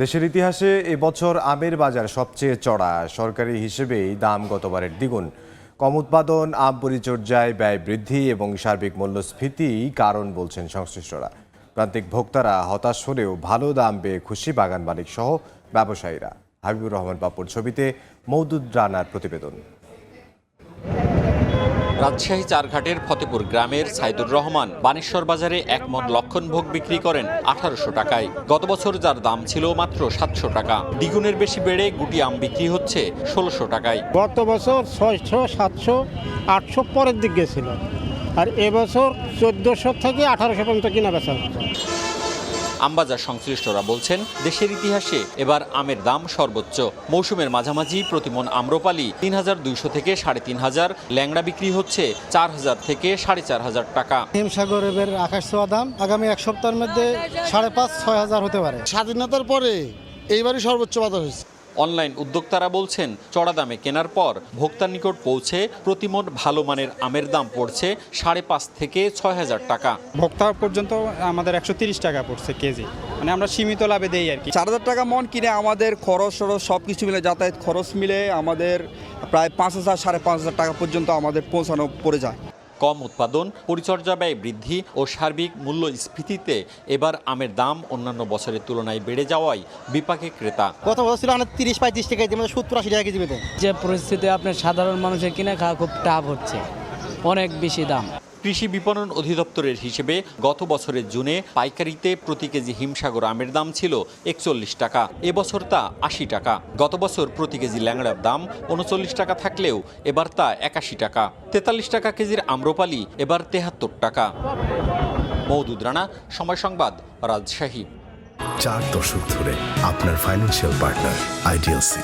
দেশের ইতিহাসে এবছর আমের বাজার সবচেয়ে চড়া, সরকারি হিসেবেই দাম গতবারের দ্বিগুণ। কম উৎপাদন, আম পরিচর্যায় ব্যয় বৃদ্ধি এবং সার্বিক মূল্যস্ফীতি কারণ বলছেন সংশ্লিষ্টরা। প্রান্তিক ভোক্তারা হতাশ হলেও ভালো দাম পেয়ে খুশি বাগান মালিক সহ ব্যবসায়ীরা। হাবিবুর রহমান পাপুর ছবিতে মৌদুদ রানার প্রতিবেদন। রাজশাহী চারঘাটের ফতেপুর গ্রামের সাইদুর রহমান বানেশ্বর বাজারে এক মন লক্ষণ ভোগ বিক্রি করেন আঠারোশো টাকায়। গত বছর যার দাম ছিল মাত্র সাতশো টাকা। দ্বিগুণের বেশি বেড়ে গুটি আম বিক্রি হচ্ছে ষোলোশো টাকায়। গত বছর ছয়শো, সাতশো, আটশো পরের দিক গেছিল। আর এবছর চোদ্দোশো থেকে আঠারোশো পর্যন্ত কিনা বেচা হচ্ছে। আমবাজার সংশ্লিষ্টরা বলছেন দেশের ইতিহাসে এবার আমের দাম সর্বোচ্চ। মৌসুমের মাঝামাঝি প্রতিমন আম্রপালি তিন হাজার দুইশো থেকে সাড়ে তিন হাজার ল্যাংড়া বিক্রি হচ্ছে চার হাজার থেকে সাড়ে চার হাজার টাকা। হিমসাগর এবার আকাশ ছোঁয়া দাম আগামী এক সপ্তাহের মধ্যে সাড়ে পাঁচ ছয় হাজার হতে পারে। স্বাধীনতার পরে এইবারই সর্বোচ্চ বাজার হয়েছে। অনলাইন উদ্যোক্তারা বলছেন চড়া দামে কেনার পর ভোক্তার নিকট পৌঁছে প্রতিমন ভালো মানের আমের দাম পড়ছে সাড়ে পাঁচ থেকে ছয় হাজার টাকা। ভোক্তা পর্যন্ত আমাদের একশো তিরিশ টাকা পড়ছে কেজি। মানে আমরা সীমিত লাভে দেই আর কি। চার হাজার টাকা মন কিনে আমাদের খরচ সরচ সব কিছু মিলে যাতায়াত খরচ মিলে আমাদের প্রায় পাঁচ হাজার সাড়ে পাঁচ হাজার টাকা পর্যন্ত আমাদের পৌঁছানো পড়ে যায়। কম উৎপাদন পরিচর্যা ব্যয় বৃদ্ধি ও সার্বিক মূল্যস্ফীতিতে এবার আমের দাম অন্যান্য বছরের তুলনায় বেড়ে যাওয়ায় বিপাকে ক্রেতা। গত বছর ছিল অনেক তিরিশ পঁয়ত্রিশ টাকা কেজি মানে সত্তর আশি টাকা কেজি যে পরিস্থিতি আপনার সাধারণ মানুষের কিনে খাওয়া খুব টাফ হচ্ছে অনেক বেশি দাম। কৃষি বিপণন অধিদপ্তরের হিসেবে গত বছরের জুনে পাইকারিতে প্রতি কেজি হিমসাগর আমের দাম ছিল একচল্লিশ টাকা, এবছর তা আশি টাকা। গত বছর প্রতি কেজি ল্যাংড়ার দাম উনচল্লিশ টাকা থাকলেও এবার তা একাশি টাকা। তেতাল্লিশ টাকা কেজির আম্রপালি এবার তেহাত্তর টাকা। মৌদুদ রানা, সময় সংবাদ, রাজশাহী। চার দশক ধরে আপনার ফাইন্যান্সিয়াল পার্টনার আইডিএলসি